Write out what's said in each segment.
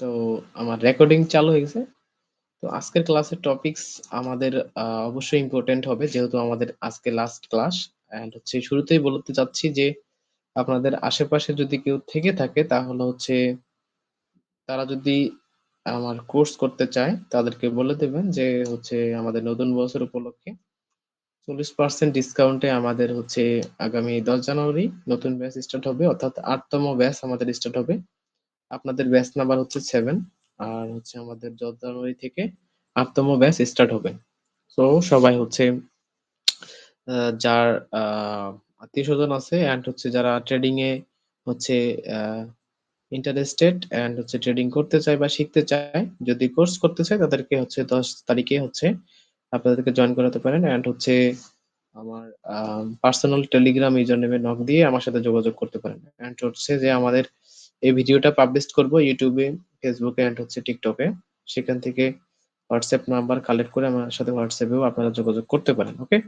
তো আমার রেকর্ডিং চালু হয়ে গেছে। তো আজকের ক্লাসের টপিকস আমাদের অবশ্যই ইম্পোর্টেন্ট হবে, যেহেতু আমাদের আজকে লাস্ট ক্লাস অ্যান্ড হচ্ছে শুরুতেই বলতে চাচ্ছি যে, আপনাদের আশেপাশে যদি কেউ থেকে থাকে, তাহলে হচ্ছে তারা যদি আমার কোর্স করতে চায়, তাদেরকে বলে দেবেন যে, হচ্ছে আমাদের নতুন বছর উপলক্ষে 40% ডিসকাউন্টে আমাদের হচ্ছে আগামী 10 জানুয়ারি নতুন ব্যাচ স্টার্ট হবে, অর্থাৎ ৮ তম ব্যাচ আমাদের স্টার্ট হবে। আপনাদের ব্যাচ নাম্বার হচ্ছে সেভেন আর হচ্ছে আমাদের 10 জানুয়ারি থেকে ৮ তম ব্যাচ স্টার্ট হবে। সো সবাই হচ্ছে যার আত্মীয় স্বজন আছে অ্যান্ড হচ্ছে যারা ট্রেডিং এ হচ্ছে ইন্টারেস্টেড অ্যান্ড হচ্ছে ট্রেডিং করতে চায় বা শিখতে চায়, যদি কোর্স করতে চায় তাদেরকে হচ্ছে 10 তারিখে হচ্ছে আপনাদেরকে জয়েন করাতে পারেন অ্যান্ড হচ্ছে আমার পার্সোনাল টেলিগ্রাম ইউজার নেমে নক দিয়ে আমার সাথে যোগাযোগ করতে পারেন। অ্যান্ড হচ্ছে যে আমাদের এই ভিডিওটা পাবলিশ করব ইউটিউবে এ অ্যান্ড হচ্ছে টিকটকে সেখান থেকে হোয়াটসঅ্যাপ নাম্বার কালেক্ট করে আমার সাথে হোয়াটসঅ্যাপেও আপনারা যোগাযোগ করতে পারেন। ওকে?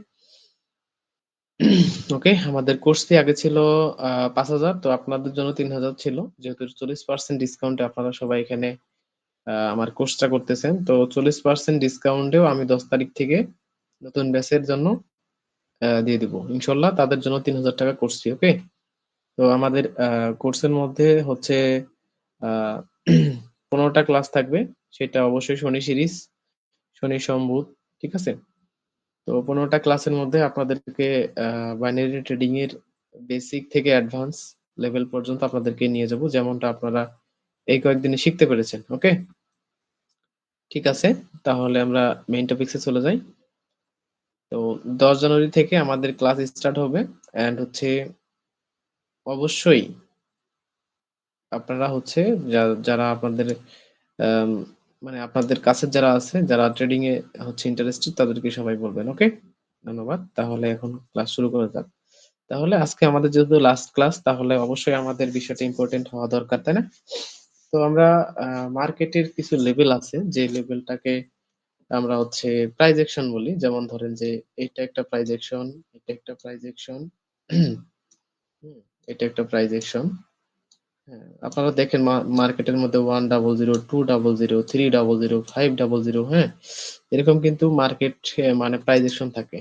ওকে, আমাদের কোর্স ফি আগে ছিল আ ৫,০০০ তো আপনাদের জন্য ৩,০০০ ছিল। যেহেতু 40% ডিসকাউন্টে আপনারা সবাই এখানে আমার কোর্সটা করতেছেন। তো 40% ডিসকাউন্টেও আমি ১০ তারিখ থেকে নতুন ব্যাচের জন্য দিয়ে দিব। ইনশাআল্লাহ তাদের জন্য ৳৩,০০০ কোর্স ফি। ওকে? তো আমাদের কোর্সের মধ্যে হচ্ছে পনেরোটা ক্লাস থাকবে। সেটা অবশ্যই শনি সিরিজ, শনি, সোম, ঠিক আছে? তো পনেরোটা ক্লাসের মধ্যে আপনাদেরকে বাইনারি ট্রেডিং এর বেসিক থেকে অ্যাডভান্স লেভেল পর্যন্ত আপনাদেরকে নিয়ে যাব। যেমনটা আপনারা এই কয়েকদিনে শিখতে পেরেছেন। ওকে? ঠিক আছে। তাহলে আমরা মেইন টপিকস চলে যাই। তো ১০ জানুয়ারি থেকে আমাদের ক্লাস স্টার্ট হবে অ্যান্ড হচ্ছে অবশ্যই আপনারা হচ্ছে যারা আপনাদের মানে আপনাদের কাছের যারা আছে, যারা ট্রেডিং এ হচ্ছে ইন্টারেস্টেড তাদেরকে সবাই বলবেন। ওকে? ধন্যবাদ। তাহলে এখন ক্লাস শুরু করা যাক। তাহলে আজকে আমাদের যেহেতু লাস্ট ক্লাস তাহলে অবশ্যই আমাদের বিষয়টা ইম্পোর্টেন্ট হওয়া দরকার, তাই না? তো আমরা মার্কেটের কিছু লেভেল আছে যে লেভেলটাকে আমরা হচ্ছে প্রাইস অ্যাকশন বলি। যেমন ধরেন যে এটা একটা প্রাইস অ্যাকশন, এটা একটা প্রাইস অ্যাকশন। হুম, এটা একটা প্রাইস অ্যাকশন। হ্যাঁ, আপনারা দেখেন মার্কেটের মধ্যে 100, 200, 300, 500 হ্যাঁ? এরকম কিন্তু মার্কেট এ মানে প্রাইস অ্যাকশন থাকে।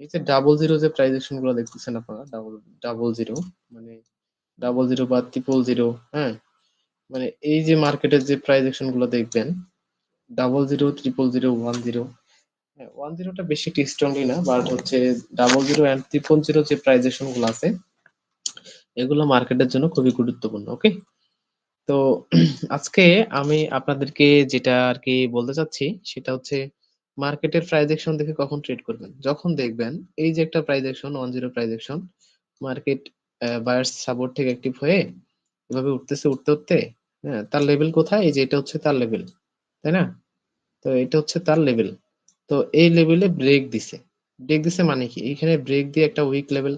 এই যে 00 যে প্রাইস অ্যাকশনগুলো দেখতেছেন আপনারা ডাবল 00 মানে 00 বা 000 হ্যাঁ? মানে এই যে মার্কেটের যে প্রাইস অ্যাকশনগুলো দেখবেন 00, 000, 10 হ্যাঁ, 10 টা বেশি স্ট্রংলি না বাট হচ্ছে 00 অ্যান্ড 000 যে প্রাইস অ্যাকশনগুলো আছে এগুলো মার্কেটের জন্য খুবই গুরুত্বপূর্ণ। ওকে? তো আজকে আমি আপনাদেরকে যেটা আর কি বলতে চাচ্ছি সেটা হচ্ছে মার্কেটের প্রাইস অ্যাকশন দেখে কখন ট্রেড করবেন? যখন দেখবেন এই যে একটা price action 10 price market buyers support থেকে অ্যাক্টিভ হয়ে এভাবে উঠতেছে উঠতে, উঠতে হ্যাঁ, তার লেভেল কোথায়? এই যে এটা হচ্ছে তার লেভেল। তাই না? তো এটা হচ্ছে তার লেভেল। তো এই লেভেলে ব্রেক দিছে। ব্রেক দিছে মানে কি? এখানে ব্রেক দিয়ে একটা উইক লেভেল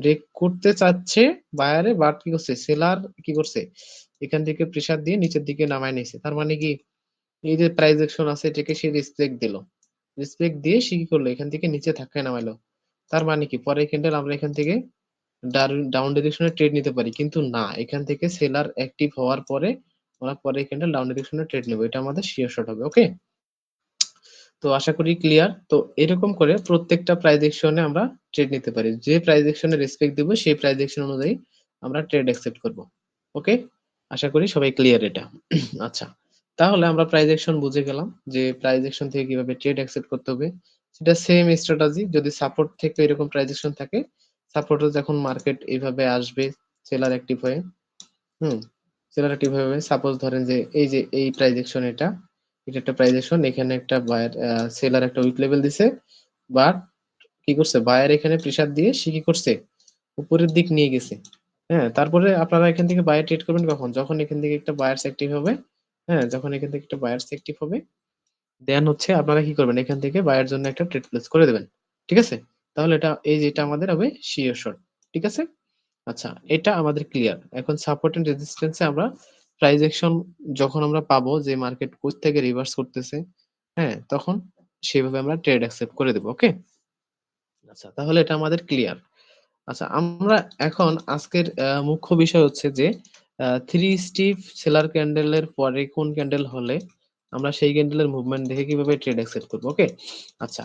ব্রেক করতে চাচ্ছে বায়ারে বাট কি করছে? সেলার কি করছে? এখান থেকে প্রেশার দিয়ে নিচের দিকে নামায় নিছে। তার মানে কি? এই যে প্রাইস অ্যাকশন আছে এটাকে সে রেসপেক্ট দিল। রেসপেক্ট দিয়ে সে কি করল? এখান থেকে নিচে ধাক্কায় নামাইলো। তার মানে কি? পরের ক্যান্ডেল আমরা এখান থেকে ডাউন ডিরেকশন ট্রেড নিতে পারি। কিন্তু না, এখান থেকে সেলার অ্যাক্টিভ হওয়ার পরে আমরা পরের ক্যান্ডেল ডাউন ডিরেকশন ট্রেড নেব। এটা আমাদের শিওর শট হবে। ওকে? তো আশা করি ক্লিয়ার। তো এরকম করে প্রত্যেকটা এ আমরা ট্রেড নিতে পারি। যে এ রেসপেক্ট দিব সেই প্রাইস অ্যাকশন অনুযায়ী আমরা ট্রেড অ্যাকসেপ্ট করব। ওকে? আশা করি সবাই ক্লিয়ার এটা। আচ্ছা। তাহলে আমরা প্রাইস অ্যাকশন বুঝে গেলাম যে প্রাইস অ্যাকশন থেকে কীভাবে ট্রেড অ্যাকসেপ্ট করতে হবে। সেটা সেম স্ট্র্যাটেজি যদি সাপোর্ট থেকে এরকম প্রাইস অ্যাকশন থাকে, সাপোর্টে যখন মার্কেট এইভাবে আসবে সেলার অ্যাক্টিভ হয়ে, হুম? সেলার অ্যাক্টিভ হয়ে সাপোজ ধরেন যে এই যে এই প্রাইস অ্যাকশন এটা, এটা একটা প্রাইস এখানে একটা বায়ার সেলার একটা উইক লেভেল দিছে। বাট কি করছে? বায়ার এখানে প্রেশার দিয়ে সে কি করছে? উপরের দিক নিয়ে গেছে। হ্যাঁ? তারপরে আপনারা এখান থেকে বায়ার ট্রেড করবেন কখন? যখন এখান থেকে একটা বায়ার্স অ্যাক্টিভ হবে, হ্যাঁ? যখন এখান থেকে একটা বায়ার্স অ্যাক্টিভ হবে, দেন হচ্ছে আপনারা কি করবেন? এখান থেকে বায়ার জন্য একটা ট্রেড প্লেস করে দেবেন ঠিক আছে? তাহলে এটা এই যে এটা আমাদের হবে শিওর শট। ঠিক আছে? আচ্ছা, এটা আমাদের ক্লিয়ার। এখন সাপোর্ট এন্ড রেজিস্ট্যান্স আমরা প্রাইস অ্যাকশন যখন আমরা পাবো যে মার্কেট কোথ থেকে রিভার্স করতেছে, হ্যাঁ? তখন সেভাবে আমরা ট্রেড অ্যাকসেপ্ট করে দেব। ওকে? আচ্ছা, তাহলে এটা আমাদের ক্লিয়ার। আচ্ছা, আমরা এখন আজকের মুখ্য বিষয় হচ্ছে যে থ্রি স্টিপ সেলার ক্যান্ডেলের পরে কোন ক্যান্ডেল হলে আমরা সেই ক্যান্ডেলের মুভমেন্ট দেখে কীভাবে ট্রেড অ্যাকসেপ্ট করব ওকে আচ্ছা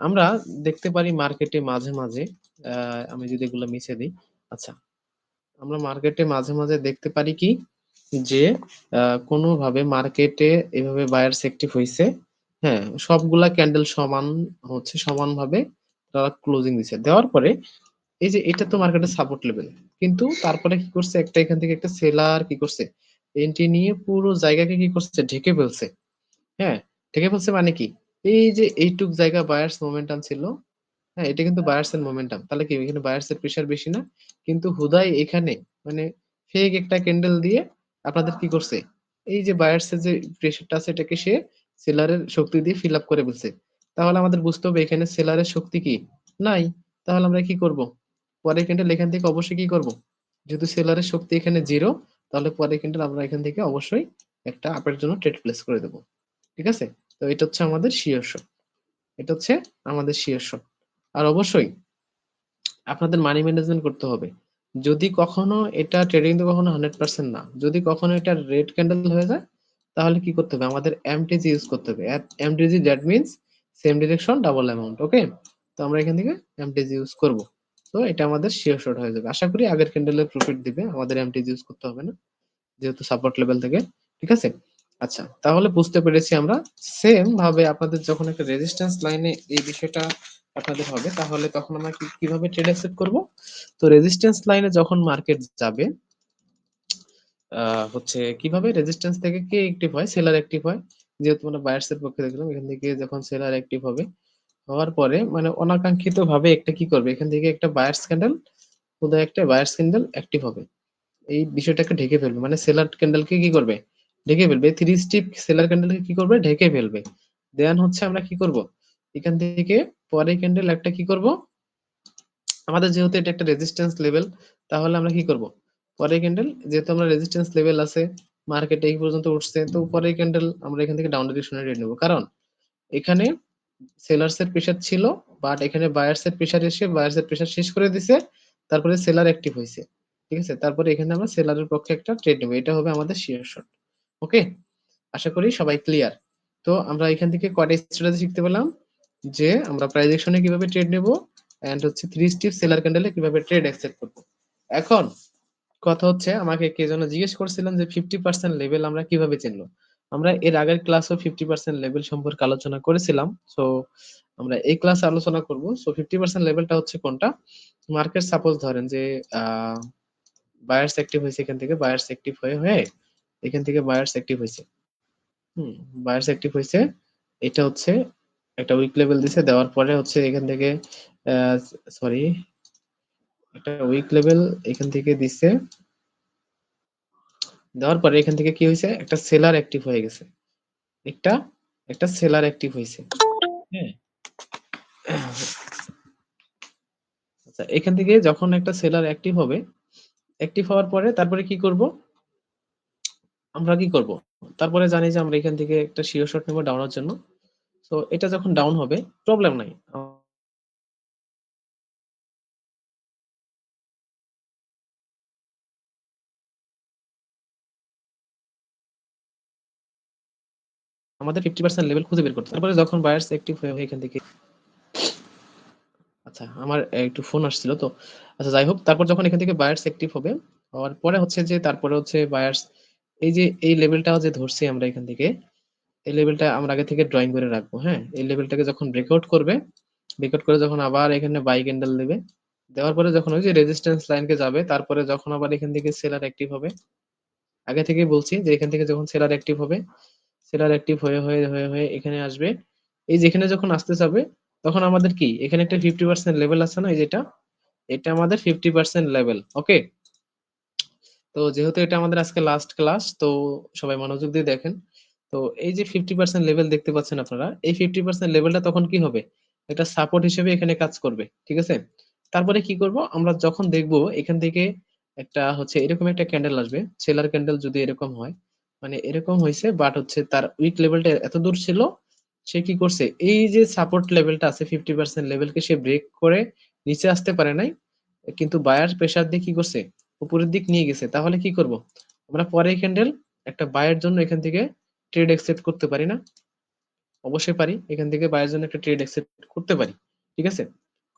আমরা দেখতে পারি মার্কেটে মাঝে মাঝে আমি যদি এগুলো মিশে দিই আচ্ছা আমরা মার্কেটে মাঝে মাঝে দেখতে পারি কি যে আহ, কোনোভাবে মার্কেটে এভাবে বায়ার সেক্টিভ হয়েছে হ্যাঁ সবগুলা ক্যান্ডেল সমান হচ্ছে সমানভাবে তারা ক্লোজিং দিছে। দেওয়ার পরে এই যে এটা তো মার্কেটের সাপোর্ট লেভেল কিন্তু তারপরে কি করছে? একটা এখান থেকে একটা সেলার কি করছে? এন্ট্রি নিয়ে পুরো জায়গাকে কি করছে? ঢেকে ফেলছে। হ্যাঁ ঢেকে ফেলছে মানে কি? এই যে এইটুক জায়গা বায়ার্স মোমেন্টাম ছিল হ্যাঁ এটা কিন্তু বায়ার্স এর মোমেন্টাম তাহলে কি এখানে বায়ার্স এর প্রেশার বেশি না? কিন্তু হুদাই এখানে মানে ফেক একটা ক্যান্ডেল দিয়ে আপনাদের কি করছে? এই যে বায়ার্স এর যে প্রেশারটা আছে, এটাকে সে সেলারের শক্তি দিয়ে ফিল আপ করে ফেলছে। তাহলে আমাদের বুঝতে হবে এখানে সেলারের শক্তি কি? নাই। তাহলে আমরা কি করব? পরের ক্যান্ডেল এখান থেকে অবশ্যই কি করব? যেহেতু সেলারের শক্তি এখানে জিরো তাহলে পরের ক্যান্ডেল আমরা এখান থেকে অবশ্যই একটা আপের জন্য ট্রেড প্লেস করে দেবো। ঠিক আছে? তো এটা হচ্ছে আমাদের শিওর এটা হচ্ছে আমাদের শিওর আর অবশ্যই আপনাদের মানি ম্যানেজমেন্ট করতে হবে। যদি কখনো এটা ট্রেডিং তো কখনো হান্ড্রেড পার্সেন্ট না, যদি কখনো এটা রেড ক্যান্ডেল হয়ে যায়, তাহলে কি করতে হবে? আমাদের এমটিজি ইউজ করতে হবে। MTG that means same direction double amount okay তো আমরা এখান থেকে এমটিজি ইউজ করব। তো এটা আমাদের শিওর শট হয়ে যাবে। আশা করি আগের ক্যান্ডেলের প্রফিট দিবে। আমাদের এমটিজি ইউজ করতে হবে না, যেহেতু সাপোর্ট লেভেল থেকে, ঠিক আছে? আচ্ছা তাহলে বুঝতে পেরেছি আমরা। সেম ভাবে আপনাদের যখন একটা রেজিস্ট্যান্স লাইনে এই বিষয়টা আপনাদের হবে, তাহলে তখন আমরা কীভাবে ট্রেড অ্যাকসেপ্ট করব? তো রেজিস্ট্যান্স লাইনে যখন মার্কেট যাবে হচ্ছে কীভাবে রেজিস্ট্যান্স থেকে কে অ্যাক্টিভ হয়? সেলার অ্যাক্টিভ হয়। যেহেতু আমরা বায়ার্স এর পক্ষে দেখলাম, এখান থেকে যখন সেলার অ্যাক্টিভ হবে, হওয়ার পরে মানে অনাকাঙ্ক্ষিত ভাবে একটা কি করবে? এখান থেকে একটা বায়ার্স ক্যান্ডেল কোথায় একটা বায়ার্স ক্যান্ডেল অ্যাক্টিভ হবে। এই বিষয়টাকে ঢেকে ফেলবে। মানে সেলার ক্যান্ডেলকে কি করবে? ঢেকে ফেলবে। থ্রি স্টিপ সেলার ক্যান্ডেলকে কি করবে? ঢেকে ফেলবে। দেন হচ্ছে আমরা কি করব? এখান থেকে পরে ক্যান্ডেল একটা কি করব? আমাদের যেহেতু এটা একটা রেজিস্ট্যান্স লেভেল তাহলে আমরা কি করব? পরে ক্যান্ডেল যেহেতু আমরা রেজিস্ট্যান্স লেভেল আছে মার্কেটে এই পর্যন্ত উঠছে, তো পরে ক্যান্ডেল আমরা এখান থেকে ডাউন ডিরেকশনে রেড নেব। কারণ এখানে সেলার্স এর প্রেসার ছিল বাট এখানে বায়ার্স এর প্রেসার এসে বায়ার্স এর প্রেসার শেষ করে দিছে, তারপরে সেলার অ্যাক্টিভ হয়েছে ঠিক আছে? তারপরে এখানে আমরা সেলারের পক্ষে একটা ট্রেড নেব। এটা হবে আমাদের শিয়ার শট ওকে? আশা করি সবাই ক্লিয়ার তো আমরা এখান থেকে কয়টা স্ট্র্যাটেজি শিখতে পেলাম? যে আমরা প্রাইস অ্যাকশনে কীভাবে ট্রেড নেব এন্ড হচ্ছে থ্রি স্টিপ সেলার ক্যান্ডেলে কীভাবে ট্রেড অ্যাকসেপ্ট করব। এখন কথা হচ্ছে আমাকে কে যেন জিজ্ঞেস করছিলেন যে ফিফটি পার্সেন্ট লেভেল আমরা কীভাবে চিনলো আমরা এর আগের ক্লাসও ফিফটি পার্সেন্ট লেভেল সম্পর্কে আলোচনা করেছিলাম সো আমরা এই ক্লাসে আলোচনা করব। সো ফিফটি পার্সেন্ট লেভেলটা হচ্ছে কোনটা? মার্কেট সাপোজ ধরেন যে বায়ার্স অ্যাক্টিভ হয়েছে এখান থেকে বায়ার্স অ্যাক্টিভ হয়ে হয়ে এখান থেকে বায়ার্স অ্যাক্টিভ হয়েছে। হুম বায়ার্স অ্যাক্টিভ হয়েছে। এটা হচ্ছে একটা উইক লেভেল দিছে, দেওয়ার পরে হচ্ছে এখান থেকে সরি একটা উইক লেভেল এখান থেকে দিছে। দেওয়ার পরে এখান থেকে কি হয়েছে? একটা সেলার অ্যাক্টিভ হয়ে গেছে। একটা একটা সেলার অ্যাক্টিভ হয়েছে। হ্যাঁ। আচ্ছা এখান থেকে যখন একটা সেলার অ্যাক্টিভ হবে অ্যাক্টিভ হওয়ার পরে তারপরে কি করব? আমরা কি করব? তারপরে জানি যে আমরা এখান থেকে একটা শিও শট নেব ডাউনের জন্য। তো এটা যখন ডাউন হবে প্রবলেম নাই। আমাদের ফিফটি পার্সেন্ট লেভেল খুঁজে বের করতে হবে। তারপরে যখন বায়ার্স অ্যাক্টিভ হয়ে এখান থেকে আচ্ছা আমার একটু ফোন আসছিল তো। আচ্ছা যাই হোক, তারপর যখন এখান থেকে বায়ার্স অ্যাক্টিভ হবে, হওয়ার পরে হচ্ছে যে, তারপরে হচ্ছে বায়ার্স এই যে, এই লেভেলটাও যে ধরছি আমরা এখান থেকে, এই লেভেলটা আমরা আগে থেকে ড্রয়িং করে রাখব হ্যাঁ? এই লেভেলটাকে যখন ব্রেকআউট করবে ব্রেকআউট করে যখন আবার এখানে বাই ক্যান্ডেল দেবে, দেওয়ার পরে যখন ওই যে রেজিস্ট্যান্স লাইনকে যাবে, তারপরে যখন আবার এখান থেকে সেলার অ্যাক্টিভ হবে, আগে থেকেই বলছি যে এখান থেকে যখন সেলার অ্যাক্টিভ হবে সেলার অ্যাক্টিভ হয়ে হয়ে হয়ে হয়ে এখানে আসবে, এই যেখানে যখন আসতে যাবে, তখন আমাদের কি? এখানে একটা ফিফটি পার্সেন্ট লেভেল আছে না, এই যেটা? এটা আমাদের ফিফটি পার্সেন্ট লেভেল ওকে তো যেহেতু এটা আমাদের আজকে লাস্ট ক্লাস তো সবাই মনোযোগ দিয়ে দেখেন। তো এই যে ফিফটি পার্সেন্ট লেভেল দেখতে পাচ্ছেন আপনারা, এই ফিফটি পার্সেন্ট লেভেলটা তখন কি হবে? এটা সাপোর্ট হিসেবে এখানে কাজ করবে, ঠিক আছে? তারপরে কি করব? আমরা যখন দেখব, এখান থেকে একটা হচ্ছে এরকম একটা ক্যান্ডেল আসবে, সেলার ক্যান্ডেল যদি এরকম হয় মানে এরকম হয়েছে বাট হচ্ছে তার উইক লেভেলটা এত দূর ছিল, সে কি করছে? এই যে সাপোর্ট লেভেলটা আছে ফিফটি পার্সেন্ট লেভেলকে সে ব্রেক করে নিচে আসতে পারে নাই, কিন্তু বায়ার প্রেসার দিয়ে কি করছে? উপরের দিক নিয়ে গেছে, তাহলে কি করব? আমরা পরে ক্যান্ডেল একটা বায়ের জন্য এখান থেকে ট্রেড অ্যাকসেপ্ট করতে পারি না। অবশ্যই পারি, এখান থেকে বায়ের জন্য একটা ট্রেড এক্সেপ্ট করতে পারি, ঠিক আছে?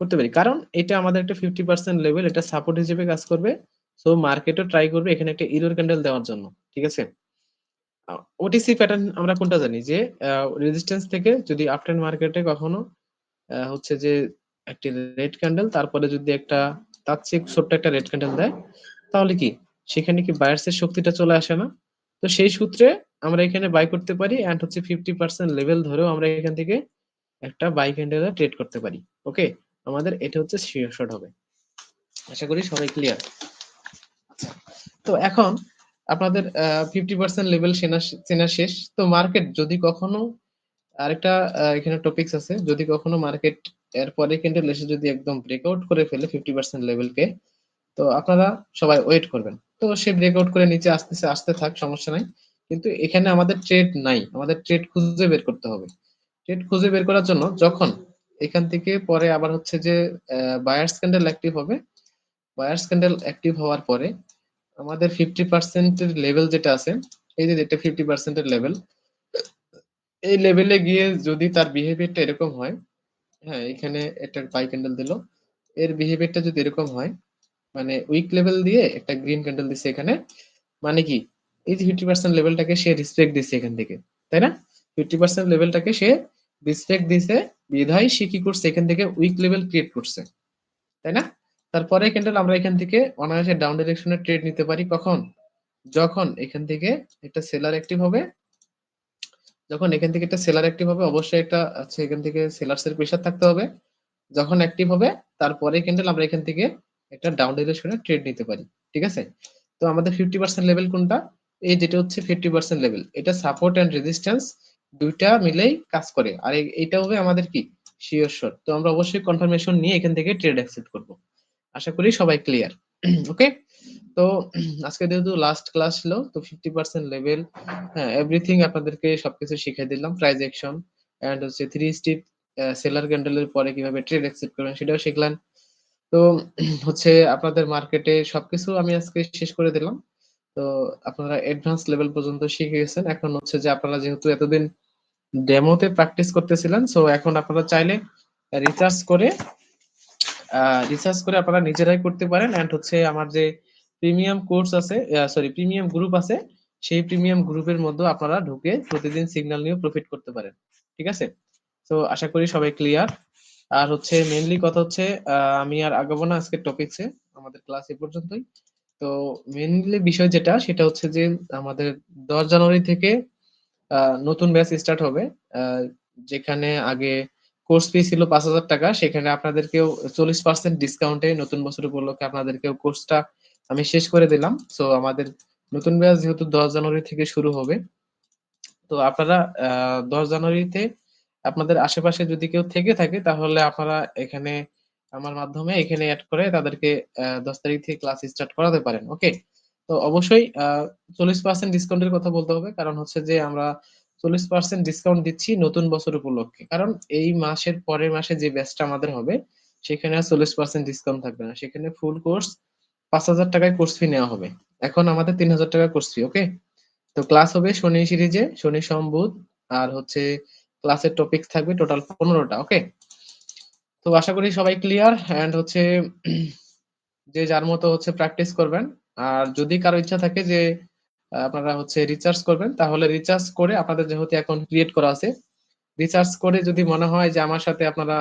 করতে পারি, কারণ এটা আমাদের একটা ফিফটি পার্সেন্ট লেভেল এটা সাপোর্ট হিসেবে কাজ করবে। সো মার্কেটও ট্রাই করবে এখানে একটা ইরোর ক্যান্ডেল দেওয়ার জন্য, ঠিক আছে? ওটিসি প্যাটার্ন আমরা কোনটা জানি? যে রেজিস্ট্যান্স থেকে যদি আফটার মার্কেটে কখনো হচ্ছে যে একটি রেড ক্যান্ডেল তারপরে যদি একটা তার চেয়ে ছোট্ট একটা রেড ক্যান্ডেল দেয় তাহলে কি? সেখানে কি বায়ার্সের শক্তিটা চলে আসে না? তো সেই সূত্রে আমরা এখানে বাই করতে পারি এন্ড হচ্ছে ফিফটি পার্সেন্ট লেভেল ধরেও আমরা এখান থেকে একটা বাই ক্যান্ডেল ট্রেড করতে পারি। ওকে আমাদের এটা হচ্ছে শিওর শট হবে। আশা করি সবাই ক্লিয়ার তো এখন আপনাদের ফিফটি পার্সেন্ট লেভেল চেনা শেষ। তো মার্কেট যদি কখনো আরেকটা এখানে টপিকস আছে। যদি কখনো মার্কেট এর পরে ক্যান্ডেল এসে যদি একদম ব্রেকআউট করে ফেলে ফিফটি পার্সেন্ট লেভেলকে তো আপনারা সবাই ওয়েট করবেন। তো সে ব্রেকআউট করে নিচে আসতেছে, আসতে থাক, সমস্যা নাই। কিন্তু এখানে আমাদের ট্রেড নাই। আমাদের ট্রেড খুঁজে বের করতে হবে। ট্রেড খুঁজে বের করার জন্য যখন এখান থেকে পরে আবার হচ্ছে যে বায়ার্স ক্যান্ডেল অ্যাক্টিভ হবে বায়ার্স ক্যান্ডেল অ্যাক্টিভ হওয়ার পরে আমাদের ফিফটি পার্সেন্টের লেভেল যেটা আছে, এই যে এটা ফিফটি পার্সেন্টের লেভেল এই লেভেলে গিয়ে যদি তার বিহেভিয়ারটা এরকম হয় হ্যাঁ এখানে একটা বাই ক্যান্ডেল দিল, এর বিহেভিয়ারটা যদি এরকম হয় মানে উইক লেভেল দিয়ে একটা গ্রিন ক্যান্ডেল দিচ্ছে এখানে। মানে কি? এই যে ফিফটি পার্সেন্ট লেভেলটাকে সে রিসপেক্ট দিচ্ছে এখান থেকে, তাই না? ফিফটি পার্সেন্ট লেভেলটাকে সে রিসপেক্ট দিছে, বিধায় সে কি করছে? এখান থেকে উইক লেভেল ক্রিয়েট করছে, তাই না? তারপরে ক্যান্ডেল আমরা এখান থেকে অনায়াসে ডাউন ডিরেকশনে ট্রেড নিতে পারি। কখন? যখন এখান থেকে একটা সেলার অ্যাক্টিভ হবে, যখন এখান থেকে একটা সেলার অ্যাক্টিভ হবে, অবশ্যই একটা আছে এখান থেকে সেলার্স এর প্রেশার থাকতে হবে। যখন অ্যাক্টিভ হবে, তারপরে ক্যান্ডেল আমরা এখান থেকে একটা ডাউন ডিরেকশনে ট্রেড নিতে পারি, ঠিক আছে? তো আমাদের ফিফটি পার্সেন্ট লেভেল কোনটা? এই যেটা হচ্ছে ফিফটি পার্সেন্ট লেভেল এটা সাপোর্ট অ্যান্ড রেজিস্ট্যান্স দুইটা মিলেই কাজ করে। আর এইটা হবে আমাদের কি? শিওর শট তো আমরা অবশ্যই কনফার্মেশন নিয়ে এখান থেকে ট্রেড অ্যাকসেপ্ট করব। আশা করি সবাই ক্লিয়ার ওকে তো আজকে যেহেতু লাস্ট ক্লাস ছিল, তো ফিফটি পার্সেন্ট লেভেল হ্যাঁ এভরিথিং আপনাদেরকে সবকিছু শিখিয়ে দিলাম প্রাইস অ্যাকশন এন্ড হচ্ছে থ্রি স্টিপ সেলার ক্যান্ডেলের পরে কীভাবে ট্রেড অ্যাকসেপ্ট করবেন সেটাও শিখলেন। তো হচ্ছে আপনাদের মার্কেটে সবকিছু আমি আজকে শেষ করে দিলাম। তো আপনারা অ্যাডভান্স লেভেল পর্যন্ত শিখে গেছেন। এখন হচ্ছে যে আপনারা যেহেতু এতদিন ডেমোতে প্র্যাকটিস করতেছিলেন সো এখন আপনারা চাইলে রিসার্চ করে রিসার্চ করে আপনারা নিজেরাই করতে পারেন। এন্ড হচ্ছে আমার যে প্রিমিয়াম কোর্স আছে সরি প্রিমিয়াম গ্রুপ আছে, সেই প্রিমিয়াম গ্রুপের মধ্যে আপনারা ঢুকে প্রতিদিন সিগন্যাল নিয়ে প্রফিট করতে পারেন। ঠিক আছে? তো আশা করি সবাই ক্লিয়ার আর হচ্ছে মেনলি কথা হচ্ছে আমি আর আগাবো না আজকের টপিকসে আমাদের ক্লাস এ পর্যন্তই। তো মেনলি বিষয় যেটা, সেটা হচ্ছে যে আমাদের দশ জানুয়ারি থেকে নতুন ব্যাচ স্টার্ট হবে। যেখানে আগে কোর্স ফি ছিল পাঁচ হাজার টাকা, সেখানে আপনাদেরকেও চল্লিশ পার্সেন্ট ডিসকাউন্টে নতুন বছর উপলক্ষে আপনাদেরকেও কোর্সটা আমি শেষ করে দিলাম। সো আমাদের নতুন ব্যাচ যেহেতু দশ জানুয়ারি থেকে শুরু হবে, তো আপনারা দশ জানুয়ারিতে আপনাদের আশেপাশে যদি কেউ থেকে থাকে, তাহলে আপনারা এখানে আমার মাধ্যমে এখানে অ্যাড করে তাদেরকে দশ তারিখ থেকে ক্লাস স্টার্ট করাতে পারেন ওকে তো অবশ্যই চল্লিশ পার্সেন্ট ডিসকাউন্টের কথা বলতে হবে, কারণ হচ্ছে যে আমরা চল্লিশ পার্সেন্ট ডিসকাউন্ট দিচ্ছি নতুন বছর উপলক্ষে। কারণ এই মাসের পরের মাসে যে ব্যাচটা আমাদের হবে, সেখানে আর চল্লিশ পার্সেন্ট ডিসকাউন্ট থাকবে না। সেখানে ফুল কোর্স পাঁচ হাজার টাকায় কোর্স ফি নেওয়া হবে। এখন আমাদের তিন হাজার টাকা কোর্স ফি ওকে তো ক্লাস হবে শনি সিরিজে, শনি সম্বুধ আর হচ্ছে ক্লাসের টপিক থাকবে টোটাল পনেরোটা ওকে তো আশা করি সবাই ক্লিয়ার অ্যান্ড হচ্ছে যে যার মতো হচ্ছে প্র্যাকটিস করবেন। আর যদি কারও ইচ্ছা থাকে যে আপনারা হচ্ছে রিচার্জ করবেন, তাহলে রিচার্জ করে আপনাদের যেহেতু এখন ক্রিয়েট করা আছে রিচার্জ করে যদি মনে হয় যে আমার সাথে আপনারা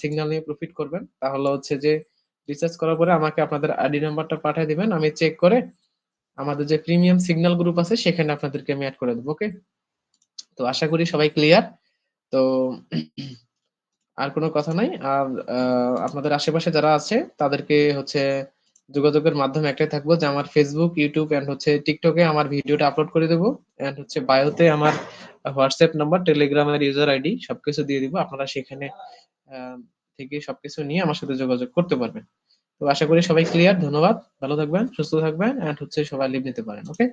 সিগন্যাল নিয়ে প্রফিট করবেন, তাহলে হচ্ছে যে রিচার্জ করার পরে আমাকে আপনাদের আইডি নাম্বারটা পাঠিয়ে দিবেন, আমি চেক করে আমাদের যে প্রিমিয়াম সিগন্যাল গ্রুপ আছে, সেখানে আপনাদেরকে আমি অ্যাড করে দেবো ওকে তো আশা করি সবাই ক্লিয়ার তো আর কোনো কথা নাই। আর আপনাদের আশেপাশে যারা আছে, তাদেরকে হচ্ছে যোগাযোগের মাধ্যমে একটাই থাকব যে আমার ফেসবুক ইউটিউব এন্ড হচ্ছে টিকটকে আমার ভিডিওটা আপলোড করে দেবো। এন্ড হচ্ছে বায়োতে আমার হোয়াটসঅ্যাপ নাম্বার টেলিগ্রামের ইউজার আইডি সবকিছু দিয়ে দিব। আপনারা সেখানে থেকে সবকিছু নিয়ে আমার সাথে যোগাযোগ করতে পারবেন। তো আশা করি সবাই ক্লিয়ার ধন্যবাদ। ভালো থাকবেন, সুস্থ থাকবেন। এন্ড হচ্ছে সবাই লিভ নিতে পারেন ওকে